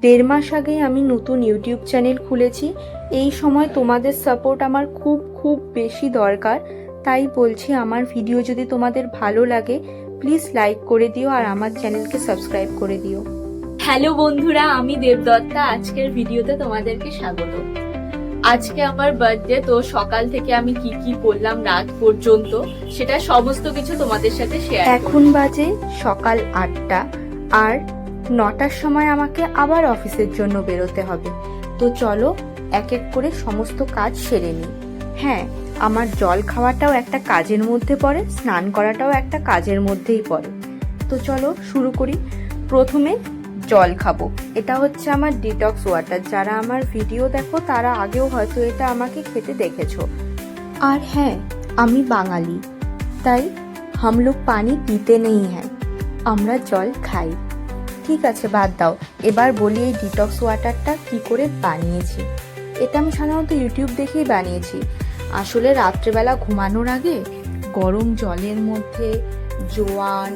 দেড় মাস আগে আমি নতুন ইউটিউব চ্যানেল খুলেছি। এই সময় তোমাদের সাপোর্ট আমার খুব খুব বেশি দরকার। তাই বলছি আমার ভিডিও যদি তোমাদের ভালো লাগে প্লিজ লাইক করে দিও আর আমার চ্যানেলকে সাবস্ক্রাইব করে দিও। হ্যালো বন্ধুরা আমি দেবদত্তা। আজকের ভিডিওতে তোমাদেরকে স্বাগত। আজকে আমার বার্থডে তো সকাল থেকে আমি কি কি করলাম রাত পর্যন্ত সেটা সমস্ত কিছু তোমাদের সাথে শেয়ার এখন বাজে সকাল আটটা। আর নটার সময় আমাকে আবার অফিসের জন্য বেরোতে হবে। তো চলো, এক এক করে সমস্ত কাজ সেরে নিই। হ্যাঁ আমার জল খাওয়াটাও একটা কাজের মধ্যে পড়ে, স্নান করাটাও একটা কাজের মধ্যেই পড়ে। তো চলো, শুরু করি। প্রথমে জল খাব। এটা হচ্ছে আমার ডিটক্স ওয়াটার যারা আমার ভিডিও দেখো, তারা আগেও হয়তো এটা আমাকে খেতে দেখেছ। আর হ্যাঁ আমি বাঙালি। তাই, হামলোক পানি পিতে নেই হ্যাঁ। আমরা জল খাই। ঠিক আছে, বাদ দাও। এবার বলি এই ডিটক্স ওয়াটারটা কি করে বানিয়েছি। এটা আমি সাধারণত ইউটিউব দেখেই বানিয়েছি। আসলে রাত্রেবেলা ঘুমানোর আগে গরম জলের মধ্যে জোয়ান,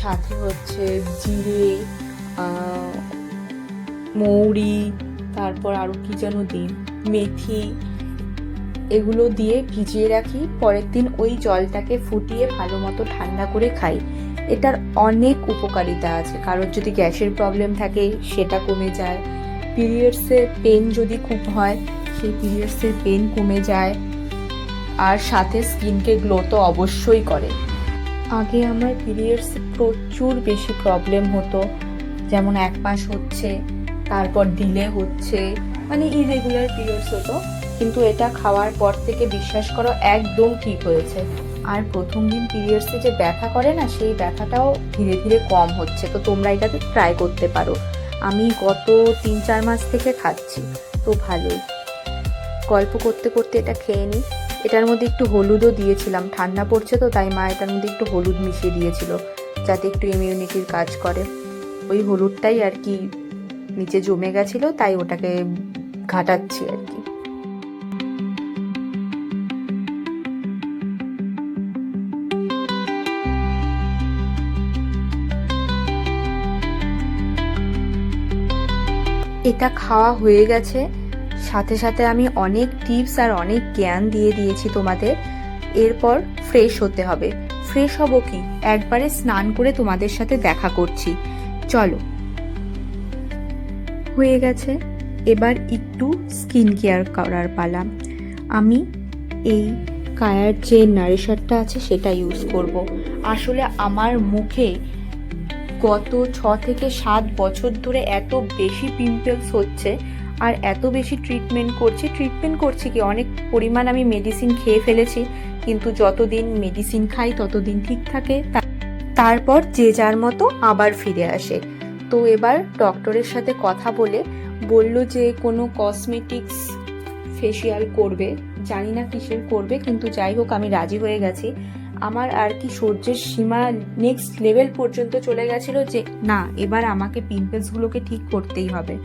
সাথে হচ্ছে জিরে মৌরি, তারপর আরও কি যেন দিন মেথি, এগুলো দিয়ে ভিজিয়ে রাখি। পরের দিন ওই জলটাকে ফুটিয়ে ভালো মতো ঠান্ডা করে খাই। এটার অনেক উপকারিতা আছে। কারোর যদি গ্যাসের প্রবলেম থাকে, সেটা কমে যায়। পিরিয়ডসের পেন যদি খুব হয়, সেই পিরিয়ডসের পেন কমে যায়। আর সাথে স্কিনকে গ্লো তো অবশ্যই করে। আগে আমার পিরিয়ডস প্রচুর বেশি প্রবলেম হতো। যেমন এক মাস হচ্ছে, তারপর ডিলে হচ্ছে মানে ইরেগুলার পিরিয়ডস হতো। কিন্তু এটা খাওয়ার পর থেকে বিশ্বাস করো, একদম ঠিক হয়েছে। আর প্রথম দিন পিরিয়ডসে যে ব্যথা করে না, সেই ব্যথাটাও ধীরে ধীরে কম হচ্ছে। তো তোমরা এটাতে ট্রাই করতে পারো। আমি গত তিন চার মাস থেকে খাচ্ছি, তো ভালোই। গল্প করতে করতে এটা খেয়ে নিই। এটার মধ্যে একটু হলুদও দিয়েছিলাম। ঠান্ডা পড়ছে তো, তাই মা এটার মধ্যে একটু হলুদ মিশিয়ে দিয়েছিল, যাতে একটু ইমিউনিটির কাজ করে। ওই হলুদটাই আর কি নিচে জমে গেছিল, তাই ওটাকে ঘাটাচ্ছি আর কি। এটা খাওয়া হয়ে গেছে। সাথে সাথে আমি অনেক টিপস আর অনেক জ্ঞান দিয়ে দিয়েছি তোমাদের। এরপর ফ্রেশ হতে হবে। ফ্রেশ হব কি? একবারে স্নান করে তোমাদের সাথে দেখা করছি। চলো। হয়ে গেছে। এবার একটু স্কিন কেয়ার করার পালা। আমি এই কায়ার যে নারিশারটা আছে সেটা ইউজ করব। আসলে আমার মুখে গত ছ থেকে সাত বছর ধরে এত বেশি পিম্পলস হচ্ছে আর এত বেশি ট্রিটমেন্ট করছি। ট্রিটমেন্ট করছি কি? অনেক পরিমাণ আমি মেডিসিন খেয়ে ফেলেছি, কিন্তু যতদিন মেডিসিন খাই, ততদিন ঠিক থাকে। তারপর যে যার মতো আবার ফিরে আসে। তো এবার ডক্টরের সাথে কথা বলে বলল যে, কোনো কসমেটিক্স ফেসিয়াল করবে। জানি না কিসের করবে, কিন্তু যাই হোক, আমি রাজি হয়ে গেছি। আমার আর কি সহ্যের সীমা নেক্সট লেভেল পর্যন্ত চলে গেছিল যে, না, এবার আমাকে পিম্পলসগুলোকে ঠিক করতেই হবে।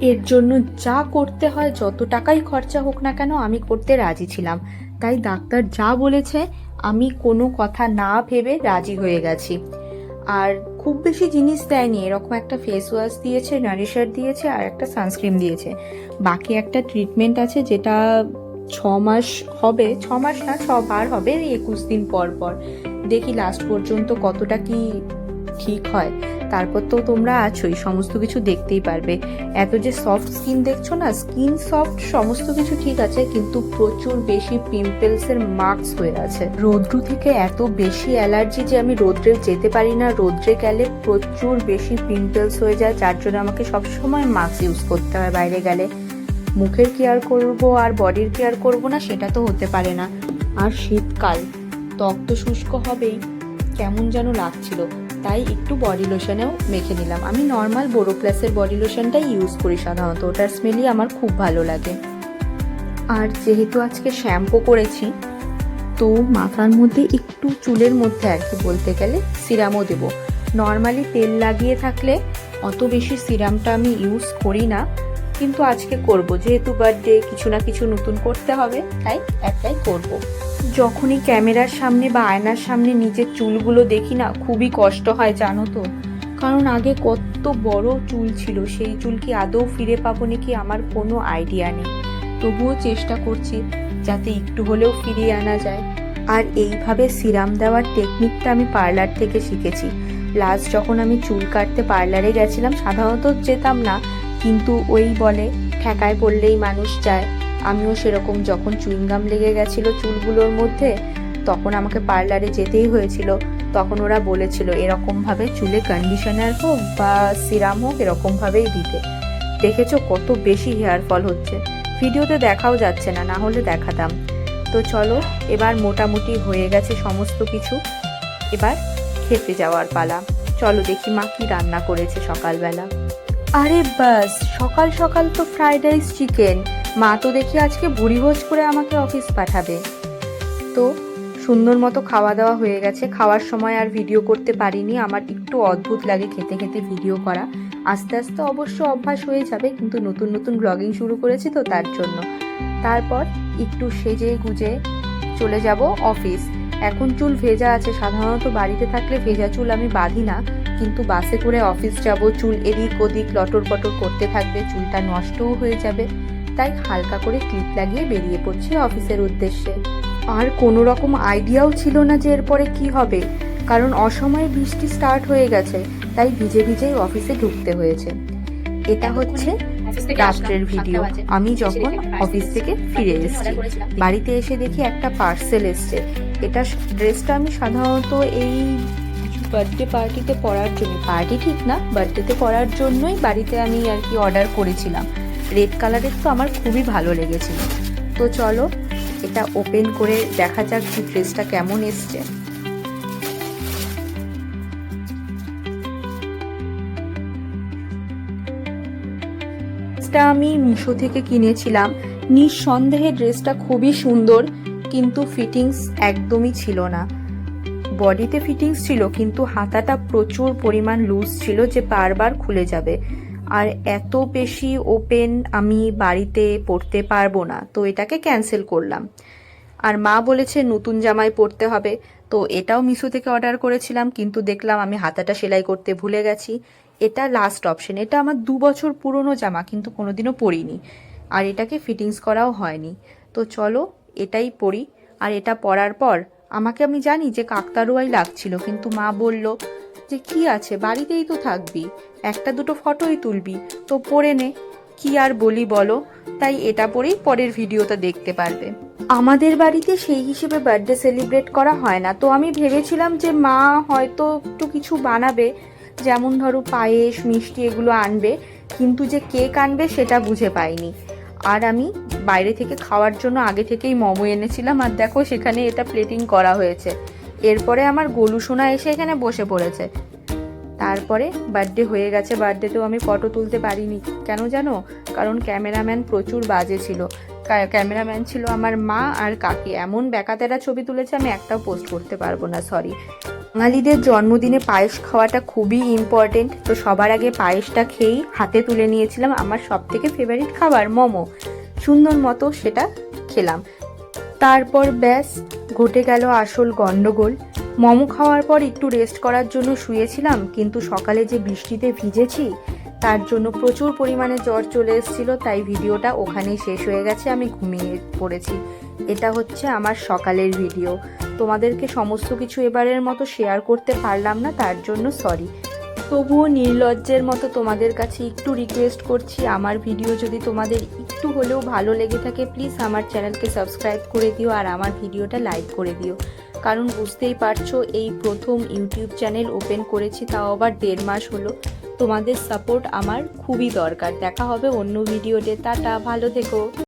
এর জন্য যা করতে হয়, যত টাকাই খরচা হোক না কেন, আমি করতে রাজি ছিলাম। তাই ডাক্তার যা বলেছে, আমি কোনো কথা না ভেবে রাজি হয়ে গেছি। আর খুব বেশি জিনিস দেয়নি, এরকম একটা ফেস ওয়াশ দিয়েছে নারিশার দিয়েছে, আর একটা সানস্ক্রিন দিয়েছে। বাকি একটা ট্রিটমেন্ট আছে যেটা ছ মাস হবে ছ মাস না, ছ বার হবে একুশ দিন পর পর। দেখি লাস্ট পর্যন্ত কতটা কি ঠিক হয়। তারপর তো তোমরা আছোই সমস্ত কিছু দেখতেই পারবে। এত যে সফট স্কিন দেখছ না স্কিন সফট সমস্ত কিছু ঠিক আছে, কিন্তু প্রচুর বেশি পিম্পলসের মার্কস হয়ে আছে। রৌদ্র থেকে এত বেশি অ্যালার্জি যে আমি রৌদ্রে যেতে পারি না, রৌদ্রে গেলে প্রচুর বেশি পিম্পলস হয়ে যায়, যার জন্য আমাকে সবসময় মাস্ক ইউজ করতে হয় বাইরে গেলে। মুখের কেয়ার করব আর বডির কেয়ার করব না, সেটা তো হতে পারে না। আর শীতকাল, ত্বক তো শুষ্ক হবেই, কেমন যেন লাগছিল। তাই একটু বডি লোশনেও মেখে নিলাম। আমি নর্মাল বোরো প্লাসের বডি লোশনটাই ইউজ করি সাধারণত, ওটার স্মেলই আমার খুব ভালো লাগে। আর যেহেতু আজকে শ্যাম্পু করেছি, তো মাথার মধ্যে একটু চুলের মধ্যে আর কি বলতে গেলে সিরামও দেবো। নর্মালি তেল লাগিয়ে থাকলে অত বেশি সিরামটা আমি ইউজ করি না। কিন্তু আজকে করব, যেহেতু বার্থডে কিছু না কিছু নতুন করতে হবে, তাই একটাই করব। যখনই ক্যামেরার সামনে বা আয়নার সামনে নিজের চুলগুলো দেখি না, খুবই কষ্ট হয়, জানো তো। কারণ আগে কত বড় চুল ছিল, সেই চুল কি আদৌ ফিরে পাবো নাকি আমার কোনো আইডিয়া নেই। তবুও চেষ্টা করছি যাতে একটু হলেও ফিরিয়ে আনা যায়। আর এইভাবে সিরাম দেওয়ার টেকনিকটা আমি পার্লার থেকে শিখেছি। লাস্ট যখন আমি চুল কাটতে পার্লারে গেছিলাম, সাধারণত যেতাম না কিন্তু ওই বলে, ঠেকায় পড়লেই মানুষ যায়। আমিও সেরকম যখন চুইংগাম লেগে গেছিল চুলগুলোর মধ্যে, তখন আমাকে পার্লারে যেতেই হয়েছিল। তখন ওরা বলেছিল, এরকমভাবে চুলে কন্ডিশনার হোক বা সিরাম হোক, এরকমভাবেই দিতে। দেখেছ কত বেশি হেয়ার ফল হচ্ছে। ভিডিওতে দেখাও যাচ্ছে না না হলে দেখাতাম। তো চলো, এবার মোটামুটি হয়ে গেছে সমস্ত কিছু। এবার খেতে যাওয়ার পালা। চলো দেখি মা কি রান্না করেছে সকালবেলা। আরে বাস, সকাল সকাল তো ফ্রাইড রাইস চিকেন মা তো দেখি আজকে ভুড়িভোজ করে আমাকে অফিস পাঠাবে। তো সুন্দর মতো খাওয়া দাওয়া হয়ে গেছে। খাওয়ার সময় আর ভিডিও করতে পারিনি। আমার একটু অদ্ভুত লাগে খেতে খেতে ভিডিও করা। আস্তে আস্তে অবশ্য অভ্যাস হয়ে যাবে, কিন্তু নতুন নতুন ব্লগিং শুরু করেছি তো তার জন্য। তারপর একটু সেজে গুজে চলে যাব অফিস এখন চুল ভেজা আছে। সাধারণত বাড়িতে থাকলে ভেজা চুল আমি বাঁধি না। কিন্তু বাসে করে অফিস যাব চুল এদিক ওদিক লটর পটর করতে থাকবে চুলটা নষ্টও হয়ে যাবে। তাই হালকা করে ক্লিপ লাগিয়ে বেরিয়ে পড়ছি অফিসের উদ্দেশ্যে। আর কোনো রকম আইডিয়াও ছিল না যে এরপরে কি হবে কারণ অসময়ে বৃষ্টি স্টার্ট হয়ে গেছে তাই ভিজে ভিজেই অফিসে ঢুকতে হয়েছে। এটা হচ্ছে রাত্রের ভিডিও। আমি যখন অফিস থেকে ফিরে এসেছি বাড়িতে এসে দেখি একটা পার্সেল এসছে। এটা ড্রেসটা আমি সাধারণত এই বার্থডে পার্টিতে পরার জন্য পার্টি ঠিক না বার্থডেতে পরার জন্যই বাড়িতে আমি আর কি অর্ডার করেছিলাম। রেড কালারের তো আমার খুবই ভালো লেগেছিল। তো চলো, এটা ওপেন করে দেখা যাক যে ড্রেসটা কেমন এসছে। আমি মিশো থেকে কিনেছিলাম। নিঃসন্দেহে ড্রেসটা খুবই সুন্দর, কিন্তু ফিটিংস একদমই ছিল না। বডিতে ফিটিংস ছিল, কিন্তু হাতাটা প্রচুর পরিমাণ লুজ ছিল যে বারবার খুলে যাবে। আর এত বেশি ওপেন আমি বাড়িতে পরতে পারব না, তো এটাকে ক্যান্সেল করলাম। আর মা বলেছে, নতুন জামাই পরতে হবে। তো এটাও মিশো থেকে অর্ডার করেছিলাম, কিন্তু দেখলাম আমি হাতাটা সেলাই করতে ভুলে গেছি। এটা লাস্ট অপশন এটা আমার দু বছর পুরনো জামা, কিন্তু কোনোদিনও পরিনি। আর এটাকে ফিটিংস করাও হয়নি। তো চলো এটাই পরি। আর এটা পরার পর আমাকে আমি জানি যে কাকতারুয়াই লাগছিল, কিন্তু মা বলল যে কি আছে, বাড়িতেই তো থাকবি, একটা দুটো ফটোই তুলবি, তো পরে নে। কি আর বলি বলো, তাই এটা পরেই পরের ভিডিওটা দেখতে পারবে। আমাদের বাড়িতে সেই হিসেবে বার্থডে সেলিব্রেট করা হয় না, তো আমি ভেবেছিলাম যে মা হয়তো একটু কিছু বানাবে, যেমন ধরো পায়েস, মিষ্টি এগুলো আনবে, কিন্তু যে কেক আনবে সেটা বুঝে পাইনি। আর আমি বাইরে থেকে খাওয়ার জন্য আগে থেকেই মোমো এনেছিলাম আর দেখো সেখানে এটা প্লেটিং করা হয়েছে। এরপরে আমার গলু সোনা এসে এখানে বসে পড়েছে। তারপরে বার্থডে হয়ে গেছে বার্থডেতেও আমি ফটো তুলতে পারিনি। কেন জানো? কারণ ক্যামেরাম্যান প্রচুর বাজে ছিল। ক্যামেরাম্যান ছিল আমার মা আর কাকি। এমন বেকাতেরা ছবি তুলেছে, আমি একটাও পোস্ট করতে পারব না সরি বাঙালিদের জন্মদিনে পায়েস খাওয়াটা খুবই ইম্পর্টেন্ট তো সবার আগে পায়েসটা খেয়েই হাতে তুলে নিয়েছিলাম আমার সব থেকে ফেভারিট খাবার, মোমো। সুন্দর মতো সেটা খেলাম। তারপর ব্যাস, ঘটে গেল আসল গন্ডগোল। মোমো খাওয়ার পর একটু রেস্ট করার জন্য শুয়েছিলাম, কিন্তু সকালে যে বৃষ্টিতে ভিজেছি, তার জন্য প্রচুর পরিমাণে জ্বর চলে এসেছিল, তাই ভিডিওটা ওখানেই শেষ হয়ে গেছে, আমি ঘুমিয়ে পড়েছি। এটা হচ্ছে আমার সকালের ভিডিও তোমাদেরকে সমস্ত কিছু এবারের মতো শেয়ার করতে পারলাম না, তার জন্য সরি তবুও নির্লজ্জের মতো তোমাদের কাছে একটু রিকোয়েস্ট করছি, আমার ভিডিও যদি তোমাদের একটু হলেও ভালো লেগে থাকে প্লিজ আমার চ্যানেলকে সাবস্ক্রাইব করে দিও আর আমার ভিডিওটা লাইক করে দিও। কারণ বুঝতেই পারছ, এই প্রথম ইউটিউব চ্যানেল ওপেন করেছি, তাও আবার দেড় মাস হলো। তোমাদের সাপোর্ট আমার খুবই দরকার। দেখা হবে অন্য ভিডিওতে টাটা, ভালো থেকো।